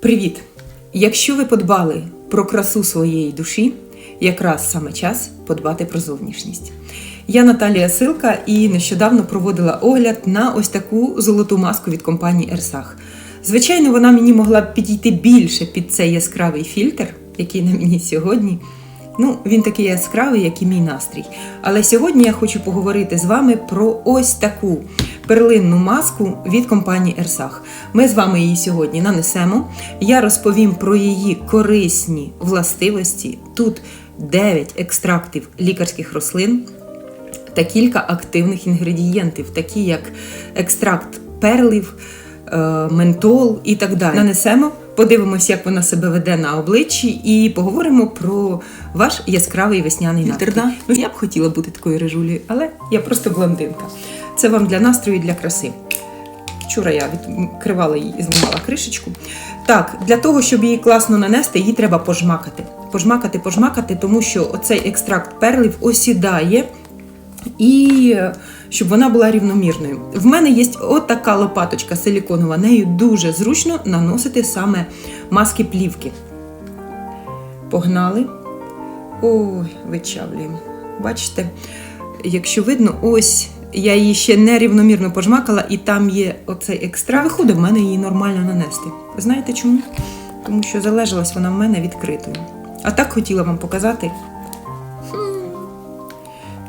Привіт! Якщо ви подбали про красу своєї душі, якраз саме час подбати про зовнішність. Я Наталія Силка і нещодавно проводила огляд на ось таку золоту маску від компанії Ерсах. Звичайно, вона мені могла б підійти більше під цей яскравий фільтр, який на мені сьогодні. Ну, він такий яскравий, як і мій настрій. Але сьогодні я хочу поговорити з вами про ось таку перлинну маску від компанії Ерсах. Ми з вами її сьогодні нанесемо. Я розповім про її корисні властивості. Тут 9 екстрактів лікарських рослин та кілька активних інгредієнтів, такі як екстракт перлів, е, ментол і так далі. Нанесемо, подивимося, як вона себе веде на обличчі, і поговоримо про ваш яскравий весняний настрій. Ну, я б хотіла бути такою режулею, але я просто блондинка. Це вам для настрою і для краси. Вчора я відкривала її і знімала кришечку. Так, для того, щоб її класно нанести, її треба пожмакати. Пожмакати, пожмакати, тому що оцей екстракт перлів осідає і е, щоб вона була рівномірною. В мене є отака лопаточка силіконова, нею дуже зручно наносити саме маски плівки. Погнали. Ой, вичавлюємо. Бачите, якщо видно, ось я її ще нерівномірно пожмакала, і там є оцей екстра. Виходить в мене її нормально нанести. Знаєте чому? Тому що залежалась вона в мене відкритою. А так хотіла вам показати.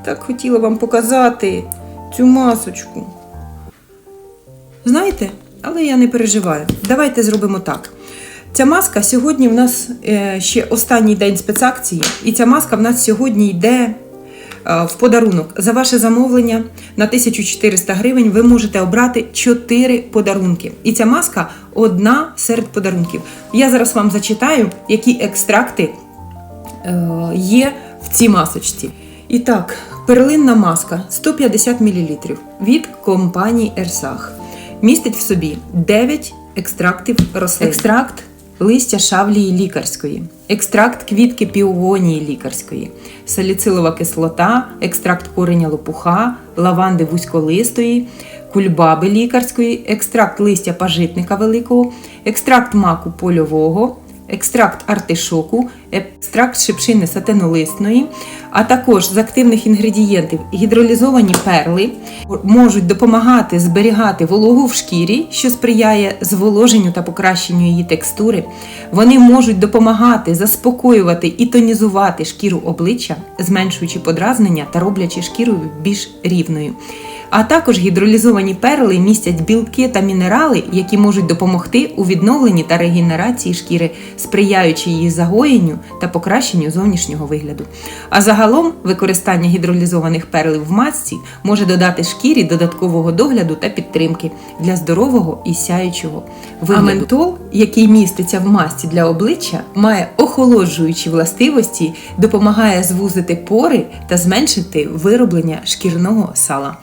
Так хотіла вам показати цю масочку. Знаєте, але я не переживаю. Давайте зробимо так. Ця маска сьогодні в нас е, ще останній день спецакції, і ця маска в нас сьогодні йде е, в подарунок. За ваше замовлення на 1400 гривень ви можете обрати 4 подарунки. І ця маска одна серед подарунків. Я зараз вам зачитаю, які екстракти е, є в цій масочці. І так, перлинна маска 150 мл від компанії Ерсах. Містить в собі 9 екстрактів рослин. Екстракт листя шавлії лікарської, екстракт квітки піонії лікарської, саліцилова кислота, екстракт кореня лопуха, лаванди вузьколистої, кульбаби лікарської, екстракт листя пажитника великого, екстракт маку польового, екстракт артишоку, екстракт шипшини сатинолисної, а також з активних інгредієнтів гідролізовані перли можуть допомагати зберігати вологу в шкірі, що сприяє зволоженню та покращенню її текстури. Вони можуть допомагати заспокоювати і тонізувати шкіру обличчя, зменшуючи подразнення та роблячи шкіру більш рівною. А також гідролізовані перли містять білки та мінерали, які можуть допомогти у відновленні та регенерації шкіри, сприяючи її загоєнню та покращенню зовнішнього вигляду. А загалом використання гідролізованих перлів в масці може додати шкірі додаткового догляду та підтримки для здорового і сяючого вигляду. А ментол, який міститься в масці для обличчя, має охолоджуючі властивості, допомагає звузити пори та зменшити вироблення шкірного сала.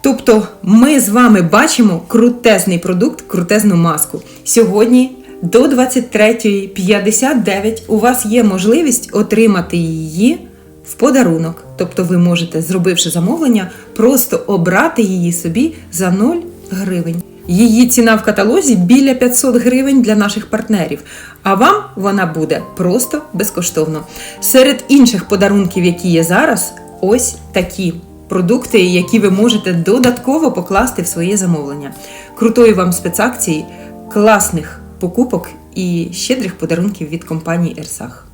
Тобто ми з вами бачимо крутезний продукт, крутезну маску. Сьогодні до 23.59 у вас є можливість отримати її в подарунок. Тобто ви можете, зробивши замовлення, просто обрати її собі за 0 гривень. Її ціна в каталозі біля 500 гривень для наших партнерів, а вам вона буде просто безкоштовно. Серед інших подарунків, які є зараз, ось такі продукти, які ви можете додатково покласти в своє замовлення. Крутої вам спецакції, класних покупок і щедрих подарунків від компанії Ерсах.